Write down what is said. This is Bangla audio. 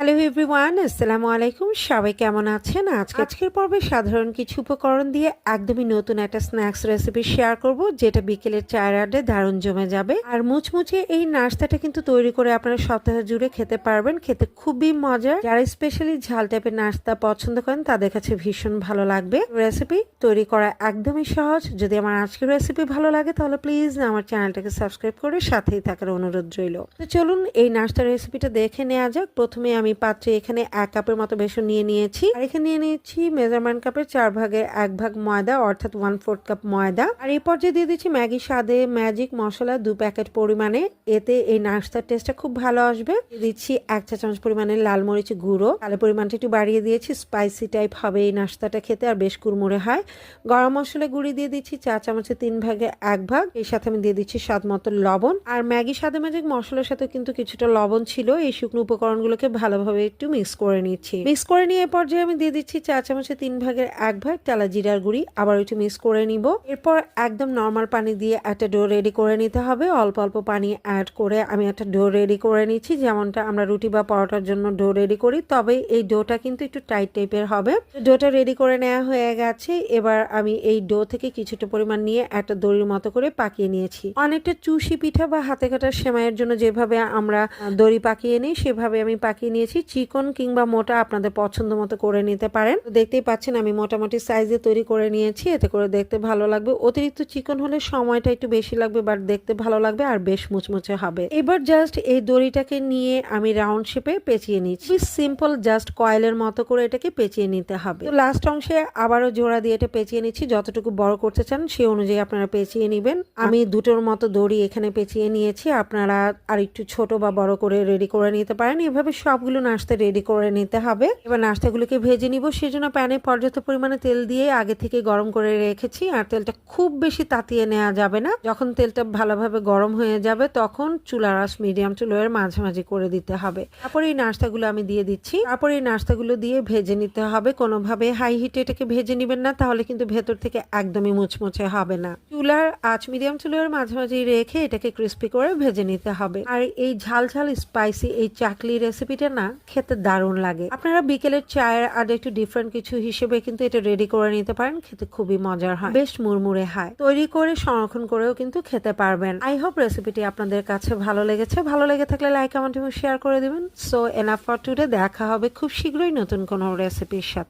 হ্যালো এভরিওয়ান আসসালামু আলাইকুম সবাই কেমন আছেন? আজকে আজকের পর্বে সাধারণ কিছু উপকরণ দিয়ে একদমই নতুন একটা স্ন্যাক্স রেসিপি শেয়ার করব যেটা বিকেলের চায়ের আড্ডে দারুণ জমে যাবে। আর মুচমুচে এই নাস্তাটা কিন্তু তৈরি করে আপনারা সপ্তাহ জুড়ে খেতে পারবেন খেতে খুবই মজার। যারা স্পেশালি ঝাল টাইপের নাস্তা পছন্দ করেন তাদের কাছে ভীষণ ভালো লাগবে। রেসিপি তৈরি করা একদমই সহজ। যদি আমার আজকের রেসিপি ভালো লাগে তাহলে প্লিজ আমার চ্যানেলটাকে সাবস্ক্রাইব করে সাথেই থাকার অনুরোধ রইল। তো চলুন এই নাস্তার রেসিপিটা দেখে নেওয়া যাক। প্রথমে আমি পাত্রে এখানে এক কাপের মতো বেসন নিয়ে নিয়েছি। আর এখানে নিয়ে নিয়েছি মেজারমেন্ট কাপের চার ভাগের এক ভাগ ময়দা, অর্থাৎ ওয়ান ফোর্থ কাপ ময়দা। আর এই পর্যায়ে দিয়ে দিচ্ছি ম্যাগি স্বাদে ম্যাজিক মশলা দু প্যাকেট পরিমাণে। এতে এই নাস্তার টেস্টটা খুব ভালো আসবে। দিচ্ছি এক চা চামচ পরিমাণে লাল মরিচ গুঁড়ো। তাহলে পরিমাণটা একটু বাড়িয়ে দিয়েছি স্পাইসি টাইপ হবে এই নাস্তাটা খেতে, আর বেশ কুড়মুড়ে হয়। গরম মশলা গুঁড়ি দিয়ে দিচ্ছি চা চামচের তিন ভাগে এক ভাগ। এর সাথে আমি দিয়ে দিচ্ছি স্বাদ মতো লবণ। আর ম্যাগি স্বাদে ম্যাজিক মশলার সাথে কিন্তু কিছুটা লবণ ছিল। এই শুকনো উপকরণগুলোকে ভালোভাবে একটু মিক্স করে নিচ্ছি। মিক্স করে নিয়ে পর্যায়ে আমি দিয়ে দিচ্ছি চা চামচের তিন ভাগের এক ভাগ টালা জিরার গুঁড়ি। আবার একটু মিক্স করে নিব। এরপর একদম নর্মাল পানি দিয়ে একটা ডো রেডি করে নিতে হবে। অল্প অল্প পানি অ্যাড করে আমি একটা ডো রেডি করে নিচ্ছি। যেমনটা আমরা রুটি বা পরোটার জন্য ডো রেডি করি, তবে এই ডোটা কিন্তু একটু টাইট টাইপের হবে। ডোটা রেডি করে নেওয়া হয়ে গেছে। এবার আমি এই ডো থেকে কিছুটা পরিমাণ নিয়ে একটা দড়ির মতো করে পাকিয়ে নিয়েছি। অনেকটা চুষি পিঠা বা হাতে কাটার সেমাইয়ের জন্য যেভাবে আমরা দড়ি পাকিয়ে নিই, সেভাবে আমি পাকিয়ে নিয়েছি। চিকন কিংবা মোটা আপনাদের পছন্দ মতো করে নিতে পারেন। দেখতেই পাচ্ছেন আমি মোটামুটি সাইজে তৈরি করে নিয়েছি। এতে করে দেখতে ভালো লাগবে। অতিরিক্ত চিকন হলে সময়টা একটু বেশি লাগবে বাট দেখতে ভালো লাগবে আর বেশ মুচমুচে হবে। এবার জাস্ট এই দড়িটাকে নিয়ে আমি রাউন্ড শেপে পেঁচিয়ে নিচ্ছি। সিম্পল জাস্ট কয়েলের মতো করে এটাকে পেঁচিয়ে নিতে হবে। তো লাস্ট অংশে আবারও জোড়া দিয়ে এটা পেঁচিয়ে নিচ্ছি। যতটুকু বড় করতে চান সেই অনুযায়ী আপনারা পেঁচিয়ে নেবেন। আমি দুটোর মতো দড়ি এখানে পেঁচিয়ে নিয়েছি। আপনারা আর একটু ছোট বা বড় করে রেডি করে নিতে পারেন। এভাবে সবগুলো নাস্তা রেডি করে নিতে হবে। এবার নাস্তাগুলোকে ভেজে নিব। সেজন্য প্যানে পর্যাপ্ত পরিমাণে তেল দিয়ে আগে থেকে গরম করে রেখেছি। আর তেলটা খুব বেশি তাতিয়ে নেওয়া যাবে না। যখন তেলটা ভালোভাবে গরম হয়ে যাবে, তখন চুলার আঁচ মিডিয়াম চুলোর মাঝামাঝি করে দিতে হবে। তারপরে এই নাস্তাগুলো আমি দিয়ে দিচ্ছি। তারপরে এই নাস্তাগুলো দিয়ে ভেজে নিতে হবে। কোনোভাবে হাই হিটে এটাকে ভেজে নেবেন না, তাহলে কিন্তু ভেতর থেকে একদমই মুচমুচে হবে না। চুলার, আঁচ মিডিয়াম চুলোর মাঝামাঝি রেখে এটাকে ক্রিস্পি করে ভেজে নিতে হবে। আর এই ঝাল ঝাল স্পাইসি এই চাকলি রেসিপিটা না খেতে দারুণ লাগে। আপনারা বিকেলের চায়ের আর একটু ডিফারেন্ট কিছু হিসেবে কিন্তু এটা রেডি করে নিতে পারেন, খেতে খুবই মজার হয়। বেশ মুড়মুড়ে হয়। তৈরি করে, সংরক্ষণ করেও কিন্তু খেতে পারবেন। আই হোপ রেসিপিটি আপনাদের কাছে ভালো লেগেছে। ভালো লেগে থাকলে লাইক কমেন্ট এবং শেয়ার করে দিবেন। সো এনাফ ফর টুডে দেখা হবে খুব শীঘ্রই নতুন কোনো রেসিপির সাথে।